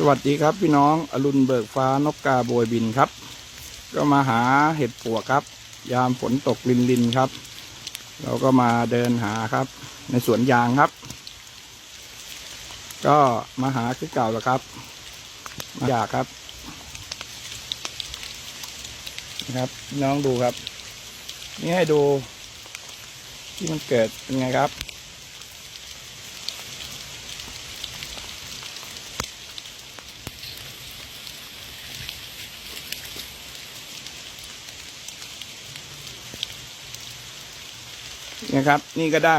สวัสดีครับพี่น้องอรุณเบิกฟ้านกกาโบยบินครับ ก็มาหาเห็ดปัวครับ ยามฝนตกลินลินครับ เราก็มาเดินหาครับ ในสวนยางครับ ก็มาหาคือเก่าแล้วครับมาอยากครับนะครับน้องดูครับ นี่ให้ดูที่มันเกิดเป็นไงครับ นี่ครับ นี่ก็ได้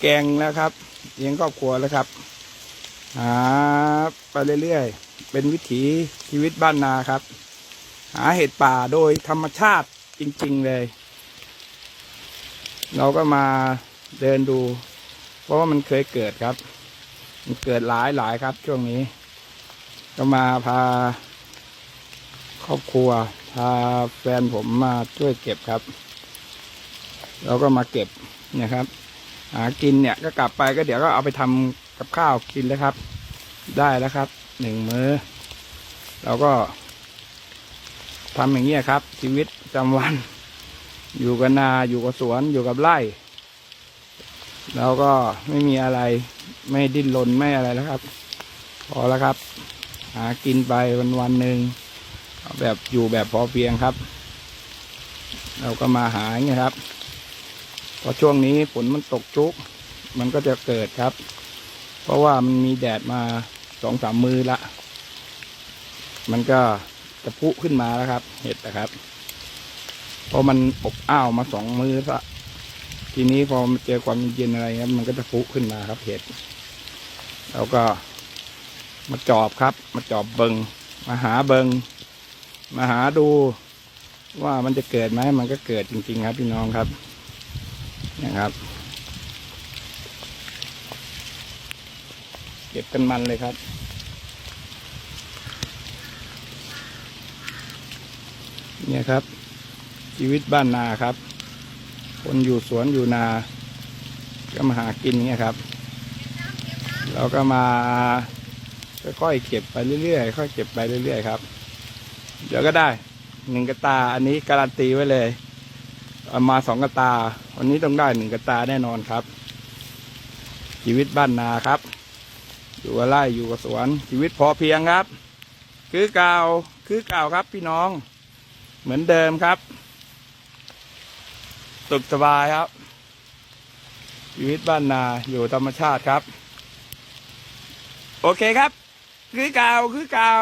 แกงแล้วครับเลี้ยงครอบครัวแล้วครับหาไปเรื่อยๆ เป็นวิถีชีวิตบ้านนาครับ หาเห็ดป่าโดยธรรมชาติจริง ๆเลย เราก็มาเดินดู เพราะว่ามันเคยเกิดครับ มันเกิดหลายหลายๆครับช่วงนี้ ก็มาพา ครอบครัว พาแฟนผมมาช่วยเก็บครับ เราก็มาเก็บเนี่ยครับ หากินเนี่ยก็กลับไปก็เดี๋ยวก็เอาไปทำกับข้าวกินแล้วครับ ได้แล้วครับหนึ่งมื้อ เราก็ทำอย่างเงี้ครับ ชีวิตประจำวัน อยู่กับนาอยู่กับสวนอยู่กับไร่เราก็ไม่มีอะไรไม่ดิ้นรนไม่อะไรแล้วครับ พอแล้วครับ หากินไปวันวันหนึ่งแบบอยู่แบบพอเพียงครับ เราก็มาหาย่างเงี้ยครับ พอช่วงนี้ฝนมันตกชุก มันก็จะเกิดครับ เพราะว่ามันมีแดดมาสองสามมือละ มันก็จะพุขึ้นมาแล้วครับ เห็ดนะครับ เพราะมันอบอ้าวมาสองมือละทีนี้พอมันเจอความเย็นอะไรครับมันก็จะพุขึ้นมาครับ เห็ดแล้วก็มาจอบครับ มาจอบเบิงมาหาเบิงมาหาดูว่ามันจะเกิดไหมมันก็เกิดจริง ๆ ครับพี่น้องครับ นะครับ เก็บกันมันเลยครับเนี่ยครับ ชีวิตบ้านนาครับ คนอยู่สวนอยู่นา ก็มาหากินเนี่ยครับ เราก็มาค่อยๆเก็บไปเรื่อยๆค่อยเก็บไปเรื่อยๆครับ เดี๋ยวก็ได้หนึ่งกระตาอันนี้การันตีไว้เลย มาสองกระตา วันนี้ต้องได้หนึ่งกระตาแน่นอนครับ ชีวิตบ้านนาครับ อยู่กับไร่อยู่กับสวนชีวิตพอเพียงครับ คือเก่าคือเก่าครับพี่น้อง เหมือนเดิมครับสุขสบายครับ ชีวิตบ้านนาอยู่ธรรมชาติครับ โอเคครับ คือเก่าคือเก่า